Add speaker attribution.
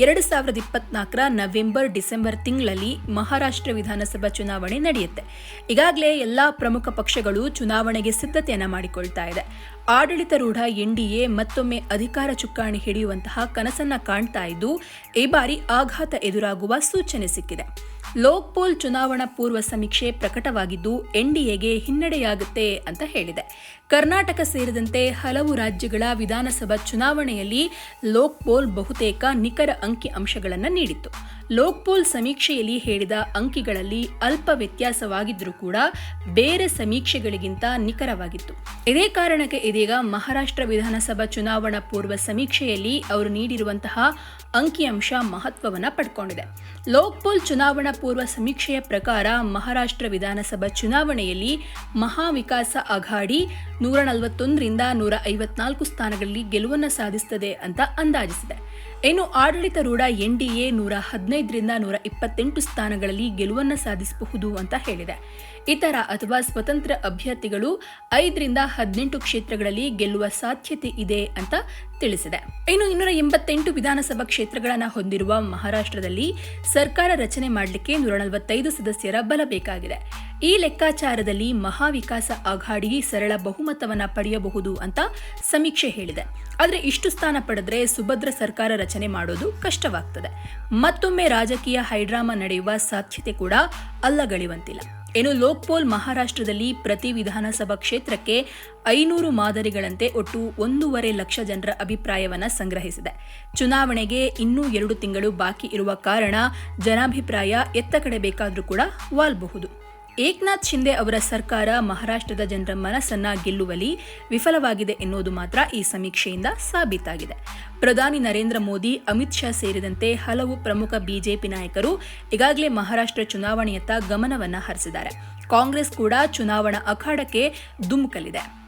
Speaker 1: ಎರಡು ಸಾವಿರದ ಇಪ್ಪತ್ನಾಲ್ಕರ ನವೆಂಬರ್, ಡಿಸೆಂಬರ್ ತಿಂಗಳಲ್ಲಿ ಮಹಾರಾಷ್ಟ್ರ ವಿಧಾನಸಭಾ ಚುನಾವಣೆ ನಡೆಯುತ್ತೆ. ಈಗಾಗಲೇ ಎಲ್ಲ ಪ್ರಮುಖ ಪಕ್ಷಗಳು ಚುನಾವಣೆಗೆ ಸಿದ್ಧತೆಯನ್ನು ಮಾಡಿಕೊಳ್ತಾ ಇದೆ. ಆಡಳಿತಾರೂಢ ಎನ್ಡಿಎ ಮತ್ತೊಮ್ಮೆ ಅಧಿಕಾರ ಚುಕ್ಕಾಣಿ ಹಿಡಿಯುವಂತಹ ಕನಸನ್ನ ಕಾಣ್ತಾ ಇದ್ದು, ಈ ಬಾರಿ ಆಘಾತ ಎದುರಾಗುವ ಸೂಚನೆ ಸಿಕ್ಕಿದೆ. ಲೋಕ್ಪೋಲ್ ಚುನಾವಣಾ ಪೂರ್ವ ಸಮೀಕ್ಷೆ ಪ್ರಕಟವಾಗಿದ್ದು, ಎನ್ಡಿಎಗೆ ಹಿನ್ನಡೆಯಾಗುತ್ತೆ ಅಂತ ಹೇಳಿದೆ. ಕರ್ನಾಟಕ ಸೇರಿದಂತೆ ಹಲವು ರಾಜ್ಯಗಳ ವಿಧಾನಸಭಾ ಚುನಾವಣೆಯಲ್ಲಿ ಲೋಕ್ಪೋಲ್ ಬಹುತೇಕ ನಿಖರ ಅಂಕಿ ಅಂಶಗಳನ್ನು ನೀಡಿತ್ತು. ಲೋಕ್ಪೋಲ್ ಸಮೀಕ್ಷೆಯಲ್ಲಿ ಹೇಳಿದ ಅಂಕಿಗಳಲ್ಲಿ ಅಲ್ಪ ವ್ಯತ್ಯಾಸವಾಗಿದ್ದರೂ ಕೂಡ ಬೇರೆ ಸಮೀಕ್ಷೆಗಳಿಗಿಂತ ನಿಖರವಾಗಿತ್ತು. ಇದೇ ಕಾರಣಕ್ಕೆ ಇದೀಗ ಮಹಾರಾಷ್ಟ್ರ ವಿಧಾನಸಭಾ ಚುನಾವಣಾ ಪೂರ್ವ ಸಮೀಕ್ಷೆಯಲ್ಲಿ ಅವರು ನೀಡಿರುವಂತಹ ಅಂಕಿಅಂಶ ಮಹತ್ವವನ್ನು ಪಡ್ಕೊಂಡಿದೆ. ಲೋಕ್ಪೋಲ್ ಚುನಾವಣಾ ಪೂರ್ವ ಸಮೀಕ್ಷೆಯ ಪ್ರಕಾರ ಮಹಾರಾಷ್ಟ್ರ ವಿಧಾನಸಭಾ ಚುನಾವಣೆಯಲ್ಲಿ ಮಹಾವಿಕಾಸ ಅಘಾಡಿ ನೂರ ನಲವತ್ತೊಂದರಿಂದ ನೂರ ಐವತ್ನಾಲ್ಕು ಸ್ಥಾನಗಳಲ್ಲಿ ಗೆಲುವನ್ನು ಸಾಧಿಸುತ್ತದೆ ಅಂತ ಅಂದಾಜಿಸಿದೆ. ಇನ್ನು ಆಡಳಿತಾರೂಢ ಎನ್ಡಿಎ ನೂರ ಹದಿನೈದರಿಂದ ನೂರ ಇಪ್ಪತ್ತೆಂಟು ಸ್ಥಾನಗಳಲ್ಲಿ ಗೆಲುವನ್ನು ಸಾಧಿಸಬಹುದು ಅಂತ ಹೇಳಿದೆ. ಇತರ ಅಥವಾ ಸ್ವತಂತ್ರ ಅಭ್ಯರ್ಥಿಗಳು ಐದರಿಂದ ಹದಿನೆಂಟು ಕ್ಷೇತ್ರಗಳಲ್ಲಿ ಗೆಲ್ಲುವ ಸಾಧ್ಯತೆ ಇದೆ ಅಂತ ತಿಳಿಸಿದೆ. ಇನ್ನು ಇನ್ನೂರ ಎಂಬತ್ತೆಂಟು ವಿಧಾನಸಭಾ ಕ್ಷೇತ್ರಗಳನ್ನು ಹೊಂದಿರುವ ಮಹಾರಾಷ್ಟ್ರದಲ್ಲಿ ಸರ್ಕಾರ ರಚನೆ ಮಾಡಲಿಕ್ಕೆ ನೂರ ನಲವತ್ತೈದು ಸದಸ್ಯರ ಬಲ ಬೇಕಾಗಿದೆ. ಈ ಲೆಕ್ಕಾಚಾರದಲ್ಲಿ ಮಹಾವಿಕಾಸ ಅಘಾಡಿ ಸರಳ ಬಹುಮತವನ್ನ ಪಡೆಯಬಹುದು ಅಂತ ಸಮೀಕ್ಷೆ ಹೇಳಿದೆ. ಆದರೆ ಇಷ್ಟು ಸ್ಥಾನ ಪಡೆದ್ರೆ ಸುಭದ್ರ ಸರ್ಕಾರ ರಚನೆ ಮಾಡೋದು ಕಷ್ಟವಾಗ್ತದೆ. ಮತ್ತೊಮ್ಮೆ ರಾಜಕೀಯ ಹೈಡ್ರಾಮಾ ನಡೆಯುವ ಸಾಧ್ಯತೆ ಕೂಡ ಅಲ್ಲಗಳಿವಂತಿಲ್ಲ. ಏನು ಲೋಕ್ಪೋಲ್ ಮಹಾರಾಷ್ಟ್ರದಲ್ಲಿ ಪ್ರತಿ ವಿಧಾನಸಭಾ ಕ್ಷೇತ್ರಕ್ಕೆ ಐನೂರು ಮಾದರಿಗಳಂತೆ ಒಟ್ಟು ಒಂದೂವರೆ ಲಕ್ಷ ಜನರ ಅಭಿಪ್ರಾಯವನ್ನು ಸಂಗ್ರಹಿಸಿದೆ. ಚುನಾವಣೆಗೆ ಇನ್ನೂ ಎರಡು ತಿಂಗಳು ಬಾಕಿ ಇರುವ ಕಾರಣ ಜನಾಭಿಪ್ರಾಯ ಎತ್ತ ಕಡೆ ಬೇಕಾದರೂ ಕೂಡ ವಾಲ್ಬಹುದು. ಏಕ್ನಾಥ್ ಶಿಂದೆ ಅವರ ಸರ್ಕಾರ ಮಹಾರಾಷ್ಟ್ರದ ಜನರ ಮನಸ್ಸನ್ನ ಗೆಲ್ಲುವಲ್ಲಿ ವಿಫಲವಾಗಿದೆ ಎನ್ನುವುದು ಮಾತ್ರ ಈ ಸಮೀಕ್ಷೆಯಿಂದ ಸಾಬೀತಾಗಿದೆ. ಪ್ರಧಾನಿ ನರೇಂದ್ರ ಮೋದಿ, ಅಮಿತ್ ಶಾ ಸೇರಿದಂತೆ ಹಲವು ಪ್ರಮುಖ ಬಿಜೆಪಿ ನಾಯಕರು ಈಗಾಗಲೇ ಮಹಾರಾಷ್ಟ್ರ ಚುನಾವಣೆಯತ್ತ ಗಮನವನ್ನು ಹರಿಸಿದ್ದಾರೆ. ಕಾಂಗ್ರೆಸ್ ಕೂಡ ಚುನಾವಣಾ ಅಖಾಡಕ್ಕೆ ಧುಮುಕಲಿದೆ.